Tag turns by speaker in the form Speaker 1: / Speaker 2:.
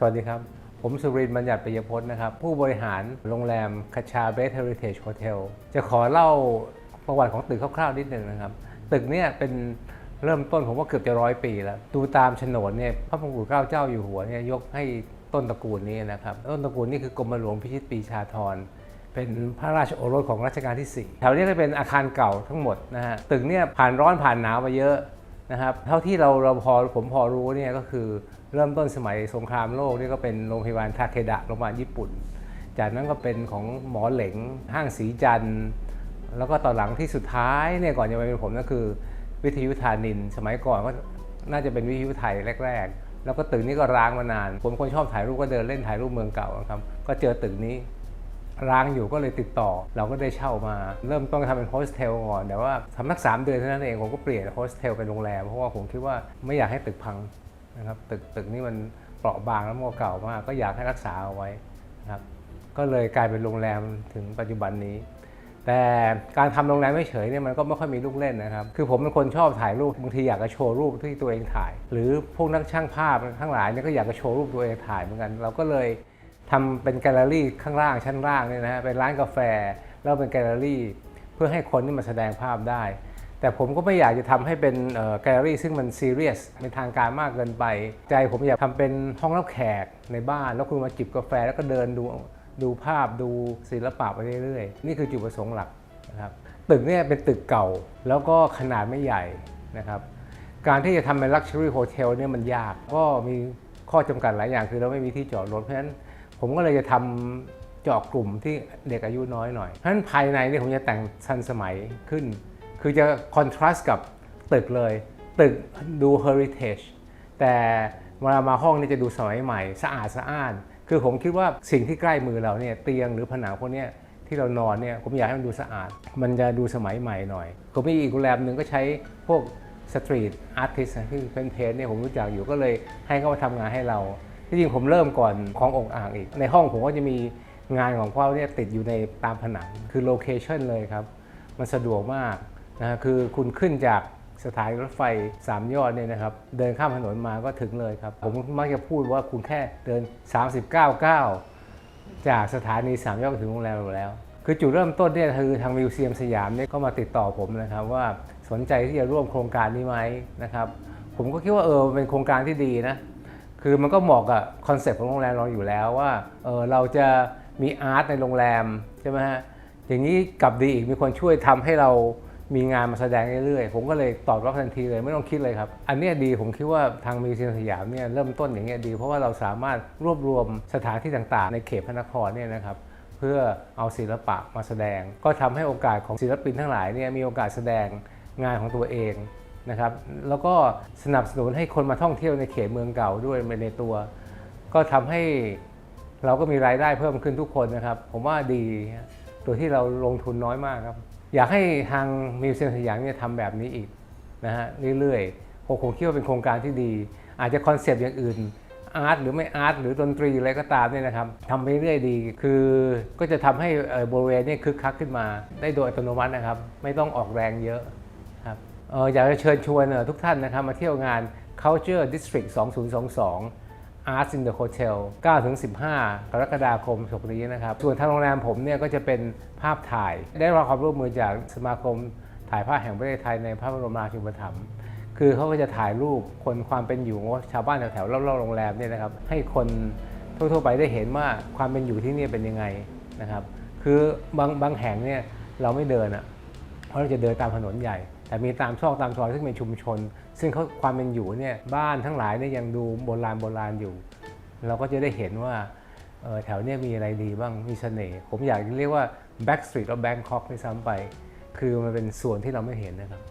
Speaker 1: สวัสดีครับ ผมสุรินทร์บัญญัติปิยพจน์นะครับ ผู้บริหารโรงแรมคาชาเบสเฮริเทจโฮเทลจะขอเล่าประวัติของตึกคร่าวๆนิดหนึ่งนะครับ ตึกเนี่ยเป็นเริ่มต้นผมว่าเกือบจะร้อยปีแล้ว ดูตามโฉนดเนี่ยพระมงกุฎเกล้าเจ้าอยู่หัวเนี่ยยกให้ต้นตระกูลนี้นะครับ ต้นตระกูลนี่คือกรมหลวงพิชิตปีชาธรเป็นพระราชโอรสของรัชกาลที่ 4 แถวนี้ก็เป็นอาคารเก่าทั้งหมดนะฮะ ตึกเนี่ยผ่านร้อนผ่านหนาวมาเยอะนะครับ เท่าที่เราเราพอผมพอรู้เนี่ยก็คือ เริ่มต้นสมัยสงครามโลกนี่ก็เป็นโรงพยาบาลทาเคดะโรงพยาบาลญี่ปุ่น จากนั้นก็เป็นของหมอเหลงห้างสีจันทร์แล้วก็ตอนหลังที่สุดท้ายเนี่ยก่อนจะมาเป็นผมก็คือ วิทยุธานิน สมัยก่อนก็น่าจะเป็นวิทยุไทยแรก ๆ แล้วก็ตึกนี้ก็ร้างมานาน ผมคนชอบถ่ายรูปก็เดินเล่นถ่ายรูปเมืองเก่าครับก็เจอตึกนี้ร้างอยู่ก็เลยติดต่อ เราก็ได้เช่ามา เริ่มต้นทำเป็นโฮสเทลก่อน แต่ว่าทำนักสามเดือนเท่านั้นเอง ผมก็เปลี่ยนโฮสเทลเป็นโรงแรม เพราะว่าผมคิดว่าไม่อยากให้ตึกพัง นะครับตึกตึกนี้มันเปราะบางแล้วมันก็เก่ามาก ก็อยากให้รักษาเอาไว้นะครับก็เลยกลายเป็นโรงแรมถึงปัจจุบันนี้ แต่การทำโรงแรมไม่เฉยเนี่ยมันก็ไม่ค่อยมีลูกเล่นนะครับ คือผมเป็นคนชอบถ่ายรูปบางทีอยากจะโชว์รูปที่ตัวเองถ่าย หรือพวกนักช่างภาพทั้งหลายเนี่ยก็อยากจะโชว์รูปตัวเองถ่ายเหมือนกัน เราก็เลยทำเป็นแกลเลอรี่ข้างล่างชั้นล่างเนี่ยนะฮะเป็นร้านกาแฟแล้วเป็นแกลเลอรี่ เพื่อให้คนที่มาแสดงภาพได้ แต่ผมก็ไม่อยากจะทำให้เป็นแกลเลอรี่ซึ่งมันซีเรียสเป็นทางการมากเกินไป ใจผมอยากทำเป็นห้องรับแขกในบ้าน แล้วคุณมาจิบกาแฟแล้วก็เดินดูดูภาพดูศิลปะไปเรื่อยๆ นี่คือจุดประสงค์หลักนะครับตึกเนี่ยเป็นตึกเก่าแล้วก็ขนาดไม่ใหญ่นะครับการที่จะทำเป็น Luxury Hotel เนี่ยมันยาก ก็มีข้อจำกัดหลายอย่างคือเราไม่มีที่จอดรถเพราะฉะนั้นผมก็เลยจะทำเจาะกลุ่มที่เด็กอายุน้อยหน่อยเพราะฉะนั้นภายในเนี่ยผมจะแต่งทันสมัยขึ้น คือจะคอนทราสต์กับตึกเลย ตึกดู heritage แต่เวลามาห้องนี่จะดูสมัยใหม่ สะอาดสะอ้าน คือผมคิดว่าสิ่งที่ใกล้มือเราเนี่ยเตียงหรือผนังพวกนี้ที่เรานอนเนี่ยผมอยากให้มันดูสะอาด มันจะดูสมัยใหม่หน่อยผมมีอีกโรงแรมหนึ่งก็ใช้พวกสตรีทอาร์ติสที่เป็นเพนเนี่ยผมรู้จักอยู่ก็เลยให้เขามาทำงานให้เราที่จริงผมเริ่มก่อนขององค์อ่างอีก ในห้องผมก็จะมีงานของเขาเนี่ยติดอยู่ในตามผนังคือโลเคชันเลยครับ มันสะดวกมาก นะคือคุณขึ้นจากสถานีรถไฟ 3 ยอดเนี่ยนะครับ เดินข้ามถนนมาก็ถึงเลยครับ ผมมักจะพูดว่าคุณแค่เดิน 39ก้าวจากสถานี 3 ยอดถึงโรงแรมแล้ว คือจุดเริ่มต้นเนี่ยคือทางมิวเซียมสยามเนี่ยก็มาติดต่อผมนะครับว่าสนใจที่จะร่วมโครงการนี้ไหมนะครับ ผมก็คิดว่าเออเป็นโครงการที่ดีนะคือมันก็เหมาะกับคอนเซ็ปต์ของโรงแรมเราอยู่แล้วว่าเออเราจะมีอาร์ตในโรงแรมใช่ไหมฮะอย่างนี้กลับดีอีกมีคนช่วยทำให้เรา มีงานมาแสดงเรื่อยๆ ผมก็เลยตอบรับทันทีเลยไม่ต้องคิดเลยครับ อันนี้ดีผมคิดว่าทางมิวเซียมสยามเนี่ยเริ่มต้นอย่างเงี้ยดี เพราะว่าเราสามารถรวบรวมสถานที่ต่างๆ ในเขตพระนครเนี่ยนะครับเพื่อเอาศิลปะมาแสดง ก็ทำให้โอกาสของศิลปินทั้งหลายเนี่ยมีโอกาสแสดงงานของตัวเองนะครับแล้วก็สนับสนุนให้คนมาท่องเที่ยวในเขตเมืองเก่าด้วยในตัว ก็ทำให้เราก็มีรายได้เพิ่มขึ้นทุกคนนะครับ ผมว่าดีตัวที่เราลงทุนน้อยมากครับ อยากให้ทางมิวเซียมสยามเนี่ยทำแบบนี้อีกนะฮะเรื่อยๆผมคงคิดว่าเป็นโครงการที่ดี อาจจะคอนเซปต์อย่างอื่นอาร์ตหรือไม่อาร์ตหรือดนตรีอะไรก็ตามเนี่ยนะครับทำไปเรื่อยๆดี คือก็จะทำให้บริเวณเนี้คึกคักขึ้นมา ได้โดยอัตโนมัตินะครับ ไม่ต้องออกแรงเยอะครับอออยากจะเชิญชวนทุกท่านนะครับมาเที่ยวงาน Culture District 2022 Arts in the Hotel 9-15 กรกฎาคมศกนี้นะครับ ส่วนทางโรงแรมผมเนี่ยก็จะเป็นภาพถ่าย ได้รับความร่วมมือจากสมาคมถ่ายภาพแห่งประเทศไทยในพระบรมราชูปถัมภ์คือเขาก็จะถ่ายรูปคนความเป็นอยู่ของชาวบ้านแถวๆรอบๆโรงแรมเนี่ยนะครับให้คนทั่วๆไปได้เห็นว่าความเป็นอยู่ที่นี่เป็นยังไงนะครับ คือบางบางแห่งเนี่ยเราไม่เดินอะ่ะเพราะเราจะเดินตามถนนใหญ่ แต่มีตามซอกตามซอยซึ่งเป็นชุมชน ซึ่งเขาความเป็นอยู่เนี่ยบ้านทั้งหลายเนี่ยยังดูโบราณโบราณอยู่ เราก็จะได้เห็นว่าแถวเนี้มีอะไรดีบ้างมีเสน่ห์ผมอยากเรียกว่า Back Street of Bangkok ด้วยซ้ำไป คือมันเป็นส่วนที่เราไม่เห็นนะครับ